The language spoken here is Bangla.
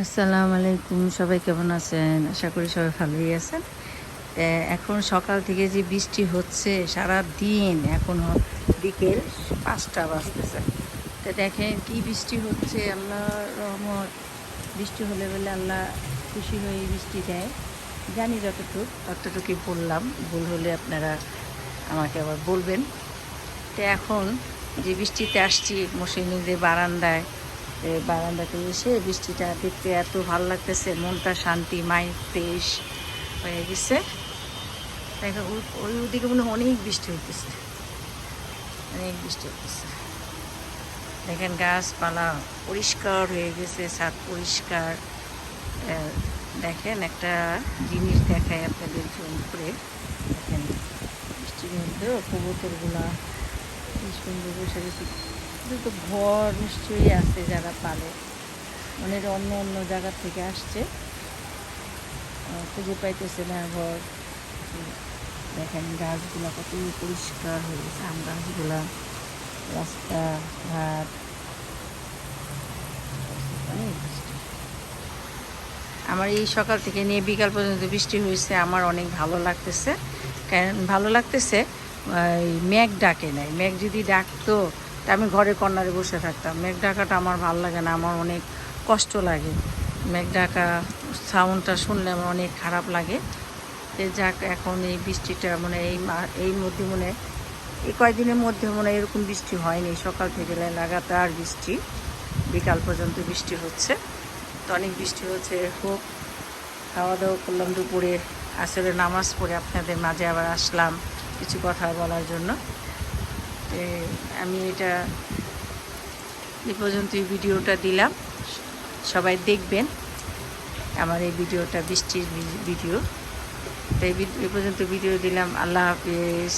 আসসালামু আলাইকুম সবাই কেমন আছেন? আশা করি সবাই ভালোই আছেন। এখন সকাল থেকে যে বৃষ্টি হচ্ছে সারা দিন এখন বিকেল পাঁচটা বাজতেছে। তো দেখেন কি বৃষ্টি হচ্ছে, আল্লাহ রহমত। বৃষ্টি হলে বলে আল্লাহ খুশি হয়ে বৃষ্টি দেয়। জানি যতটুকু, ততটুকুই বললাম। ভুল হলে আপনারা আমাকে আবার বলবেন। তো এখন যে বৃষ্টিতে আসছি মসজিদের বারান্দায় বারান্দাতে এসে বৃষ্টিটা দেখতে এত ভালো লাগতেছে, মনটা শান্তি, মাইন্ড ফ্রেশ হয়ে গেছে। ওই- ওদিকে মনে অনেক বৃষ্টি হইতেছে। অনেক বৃষ্টি হইতেছে। দেখেন গাছপালা পরিষ্কার হয়ে গেছে, ছাদ পরিষ্কার। দেখেন একটা জিনিস দেখায় আপনাদের জন্য করে। দেখেন, বৃষ্টির মধ্যেও কবুতরগুলা কি সুন্দর বসে গেছে কিন্তু তো ঘর নিশ্চয়ই আছে যারা পালে। এরা অন্য অন্য জায়গা থেকে আসছে। খুঁজে পাইতেছে না ঘর। দেখেন গাছগুলা কত পরিষ্কার হয়ে গেছে, আম গাছগুলা, রাস্তা, ঘাট। অনেক বৃষ্টি। আমার এই সকাল থেকে নিয়ে বিকাল পর্যন্ত বৃষ্টি হয়েছে, আমার অনেক ভালো লাগতেছে। কারণ ভালো লাগতেছে? মেঘ ডাকে নাই। মেঘ যদি ডাকতো তা আমি ঘরে কর্নারে বসে থাকতাম। মেঘ ডাকাটা আমার ভালো লাগে না, আমার অনেক কষ্ট লাগে। মেঘ ডাকা সাউন্ডটা শুনলে আমার অনেক খারাপ লাগে। যে যাক, এখন এই বৃষ্টিটা মানে এই এই মধ্যে মনে, এই কয়েকদিনের মধ্যে মনে এরকম বৃষ্টি হয়নি। সকাল থেকে লাগাতার বৃষ্টি, বিকাল পর্যন্ত বৃষ্টি হচ্ছে। তো অনেক বৃষ্টি হচ্ছে। হোক খাওয়া দাওয়া করলাম দুপুরে। আসলে নামাজ পড়ে আপনাদের মাঝে আবার আসলাম কিছু কথা বলার জন্য। আমি এটা এ পর্যন্ত এই ভিডিওটা দিলাম। সবাই দেখবেন আমার এই ভিডিওটা বৃষ্টির ভিডিও। তো এই এ পর্যন্ত ভিডিও দিলাম। আল্লাহ হাফিজ।